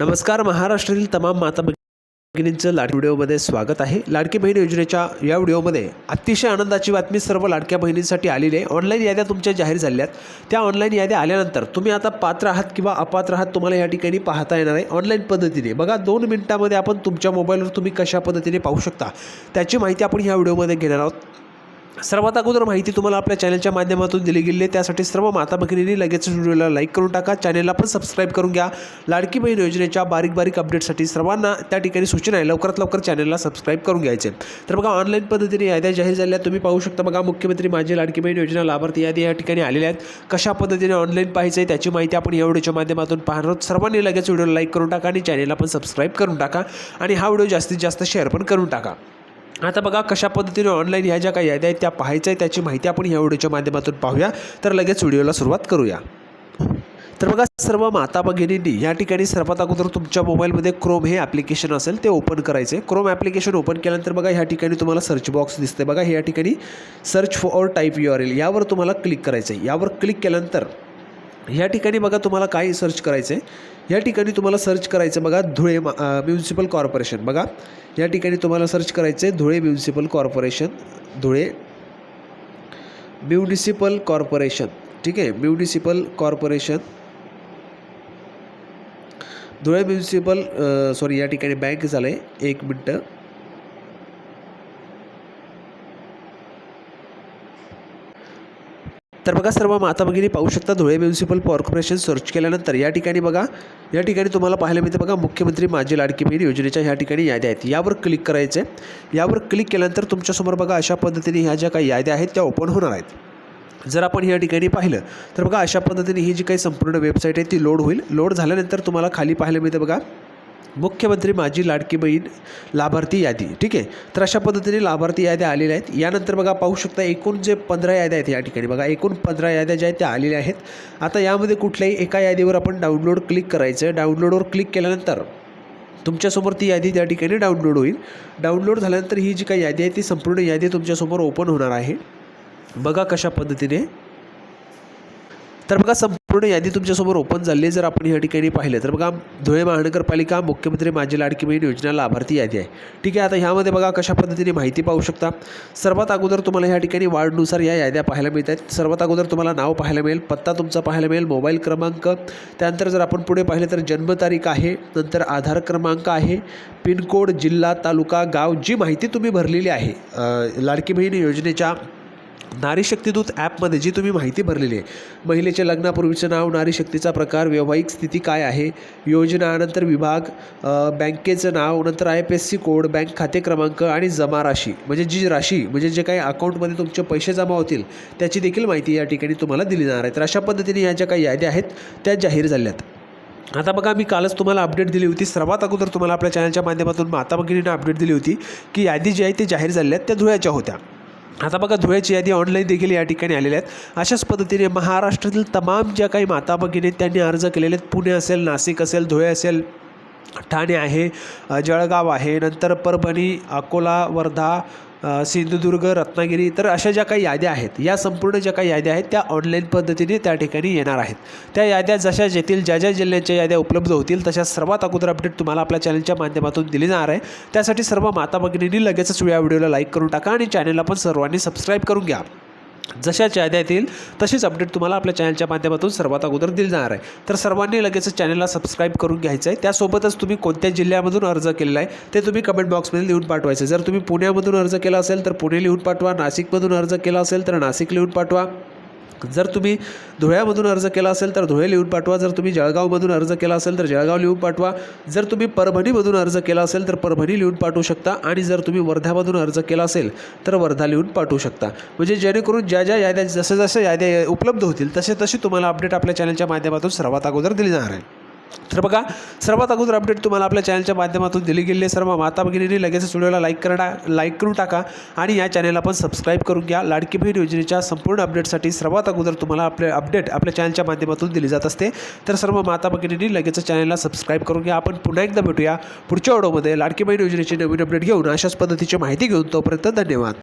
नमस्कार महाराष्ट्रातील तमाम माता भगिनींचं लाड व्हिडिओमध्ये स्वागत आहे. लाडकी बहीण योजनेच्या या व्हिडिओमध्ये अतिशय आनंदाची बातमी सर्व लाडक्या बहिणींसाठी आलेली आहे. ऑनलाईन याद्या तुमच्या जाहीर झाल्यात. त्या ऑनलाईन याद्या आल्यानंतर तुम्ही आता पात्र आहात किंवा अपात्र आहात तुम्हाला या ठिकाणी पाहता येणार आहे ऑनलाईन पद्धतीने. बघा दोन मिनिटामध्ये आपण तुमच्या मोबाईलवर तुम्ही कशा पद्धतीने पाहू शकता त्याची माहिती आपण ह्या व्हिडिओमध्ये घेणार आहोत. सर्वात अगोदर माहिती तुम्हाला आपल्या चॅनलच्या माध्यमातून दिली गेली आहे. त्यासाठी सर्व माता भगिनींनी लगेच व्हिडिओला लाईक करून टाका. चॅनलला पण सबस्क्राईब करून घ्या. लाडकी बहीण योजनेच्या बारीक बारीक अपडेटसाठी सर्वांना त्या ठिकाणी सूचना आहे. लवकरात लवकर चॅनलला सबस्क्राईब करून घ्यायचे. तर बघा ऑनलाईन पद्धतीने याद्या जाहीर झाल्या. तुम्ही पाहू शकता बघा मुख्यमंत्री माझी लाडकी बहीण योजना लाभार्थी यादी या ठिकाणी आलेल्या आहेत. कशा पद्धतीने ऑनलाईन पाहायचं आहे त्याची माहिती आपण या व्हिडिओच्या माध्यमातून पाहणार आहोत. सर्वांनी लगेच व्हिडिओला लाईक करून टाका आणि चॅनलला पण सबस्क्राईब करून टाका. आणि हा व्हिडिओ जास्तीत जास्त शेअर पण करून टाका. आता बघा कशा पद्धतीने ऑनलाईन ह्या ज्या काही याद्या आहेत त्या पाहायच्या आहे त्याची माहिती आपण ह्या व्हिडिओच्या माध्यमातून पाहूया. तर लगेच व्हिडिओला सुरुवात करूया. तर बघा सर्व माता भगिनींनी या ठिकाणी सर्वात अगोदर तुमच्या मोबाईलमध्ये क्रोम हे ॲप्लिकेशन असेल ते ओपन करायचे. क्रोम ॲप्लिकेशन ओपन केल्यानंतर बघा ह्या ठिकाणी तुम्हाला सर्च बॉक्स दिसते बघा ह्या या ठिकाणी search for type U R L यावर तुम्हाला क्लिक करायचं आहे यावर क्लिक केल्यानंतर या ठिकाणी बघा तुम्हाला काय सर्च करायचं आहे या ठिकाणी तुम्हाला सर्च करायचं बघा धुळे म्युन्सिपल कॉर्पोरेशन बघा या ठिकाणी तुम्हाला सर्च करायचं आहे Dhule municipal corporation Dhule municipal corporation ठीक आहे municipal corporation Dhule municipal sorry या ठिकाणी बँक झालं आहे एक मिनटं. तर बघा सर्व माता भगिनी पाहू शकता धुळे म्युन्सिपल कॉर्पोरेशन सर्च केल्यानंतर या ठिकाणी बघा या ठिकाणी तुम्हाला पाहायला मिळते बघा मुख्यमंत्री माझी लाडकी बहीण योजनेच्या ह्या ठिकाणी याद्या आहेत. यावर क्लिक करायचे यावर क्लिक केल्यानंतर तुमच्यासमोर बघा अशा पद्धतीने ह्या ज्या काही याद्या आहेत त्या ओपन होणार आहेत. जर आपण या ठिकाणी पाहिलं तर बघा अशा पद्धतीने ही जी काही संपूर्ण वेबसाईट आहे ती लोड होईल. लोड झाल्यानंतर तुम्हाला खाली पाहायला मिळते बघा मुख्यमंत्री माझी लाडकी बहीण लाभार्थी यादी. ठीक आहे? तर अशा पद्धतीने लाभार्थी याद्या आलेल्या आहेत. यानंतर बघा पाहू शकता एकूण जे पंधरा याद्या आहेत या ठिकाणी. बघा एकूण पंधरा याद्या ज्या आहेत त्या आलेल्या आहेत. आता यामध्ये कुठल्याही एका यादीवर आपण डाउनलोड क्लिक करायचं. आहे डाउनलोडवर क्लिक केल्यानंतर तुमच्यासमोर ती यादी त्या ठिकाणी डाउनलोड होईल. डाउनलोड झाल्यानंतर ही जी काही यादी आहे ती संपूर्ण यादी तुमच्यासमोर ओपन होणार आहे. बघा कशा पद्धतीने. तर बघा संपूर्ण पूर्ण यादी तुमच्यासमोर ओपन झाली आहे जर आपण या ठिकाणी पाहिलं तर बघा धुळे महानगरपालिका मुख्यमंत्री माझी लाडकी बहीण योजना लाभार्थी यादी आहे. ठीक आहे आता ह्यामध्ये बघा कशा पद्धतीने माहिती पाहू शकता. सर्वात अगोदर तुम्हाला ह्या ठिकाणी वार्डनुसार या याद्या पाहायला मिळत आहेत. सर्वात अगोदर तुम्हाला नाव पाहायला मिळेल पत्ता तुमचा पाहायला मिळेल मोबाईल क्रमांक. त्यानंतर जर आपण पुढे पाहिलं तर जन्मतारीख आहे नंतर आधार क्रमांक आहे पिनकोड जिल्हा तालुका गाव जी माहिती तुम्ही भरलेली आहे लाडकी बहीण योजनेच्या नारी शक्तीदूत ॲपमध्ये जी तुम्ही माहिती भरलेली आहे. महिलेच्या लग्नापूर्वीचं नाव नारी शक्तीचा प्रकार वैवाहिक स्थिती काय आहे योजना नंतर विभाग बँकेचं नाव नंतर I P S C code bank खाते क्रमांक आणि जमा राशी म्हणजे जी राशी म्हणजे जे काही अकाउंटमध्ये तुमचे पैसे जमा होतील त्याची देखील माहिती या ठिकाणी तुम्हाला दिली जाणार आहे. तर अशा पद्धतीने या ज्या काही याद्या आहेत त्या जाहीर झाल्यात. आता बघा मी कालच तुम्हाला अपडेट दिली होती. सर्वात अगोदर तुम्हाला आपल्या चॅनलच्या माध्यमातून माता भगिनीनं अपडेट दिली होती की यादी जी आहे ती जाहीर झाल्या आहेत त्या धुळ्याच्या होत्या. आता बघा धुळ्याची यादी ऑनलाईन देखील या ठिकाणी आलेल्या आहेत. अशाच पद्धतीने महाराष्ट्रातील तमाम ज्या काही माता भगिनी आहेत त्यांनी अर्ज केलेले आहेत. पुणे असेल नाशिक असेल धुळे असेल ठाणे आहे जळगाव आहे नंतर परभणी अकोला वर्धा सिंधुदुर्ग रत्नागिरी तर अशा ज्या काही याद्या आहेत या संपूर्ण ज्या काही याद्या आहेत त्या ऑनलाईन पद्धतीने त्या ठिकाणी येणार आहेत. त्या याद्या जशा येतील ज्या ज्या जिल्ह्यांच्या याद्या उपलब्ध होतील तशा सर्वात अगोदर अपडेट तुम्हाला आपल्या चॅनलच्या माध्यमातून दिली जाणार आहे. त्यासाठी सर्व माता भगिनींनी लगेचच या व्हिडिओला लाईक करून टाका आणि चॅनलला पण सर्वांनी सबस्क्राईब करून घ्या. जशा याद्या येतील तशीच अपडेट तुम्हाला आपल्या चॅनलच्या माध्यमातून सर्वात अगोदर दिली जाणार आहे. तर सर्वांनी लगेच चॅनलला सबस्क्राईब करून घ्यायचं आहे त्यासोबतच तुम्ही कोणत्या जिल्ह्यामधून अर्ज केलेला आहे ते तुम्ही कमेंट बॉक्समध्ये लिहून पाठवायचं जर तुम्ही पुण्यामधून अर्ज केला असेल तर पुणे लिहून पाठवा. नाशिकमधून अर्ज केला असेल तर नाशिक लिहून पाठवा. जर तुम्ही धुळ्यामधून अर्ज केला असेल तर धुळे लिहून पाठवा. जर तुम्ही जळगावमधून अर्ज केला असेल तर जळगाव लिहून पाठवा. जर तुम्ही परभणीमधून अर्ज केला असेल तर परभणी लिहून पाठवू शकता. आणि जर तुम्ही वर्ध्यामधून अर्ज केला असेल तर वर्धा लिहून पाठवू शकता. म्हणजे जेणेकरून ज्या ज्या याद्या जसं जसं याद्या उपलब्ध होतील तसे तशी तुम्हाला अपडेट आपल्या चॅनलच्या माध्यमातून सर्वात अगोदर दिली जाणार आहे. तर बघा सर्वात अगोदर अपडेट तुम्हाला आपल्या चॅनलच्या माध्यमातून दिली गेली आहे. सर्व माता भगिनींनी लगेचच व्हिडिओला लाईक करा लाईक करून टाका आणि या चॅनलला पण सबस्क्राईब करून घ्या. लाडकी बहीण योजनेच्या संपूर्ण अपडेटसाठी सर्वात अगोदर तुम्हाला आपले अपडेट आपल्या चॅनलच्या माध्यमातून दिली जात असते. तर सर्व माता भगिनींनी लगेच चॅनलला सबस्क्राईब करून घ्या. आपण पुन्हा एकदा भेटूया पुढच्या व्हिडिओमध्ये. लाडकी बहीण योजनेची नवीन अपडेट घेऊन अशाच पद्धतीची माहिती घेऊन तोपर्यंत धन्यवाद.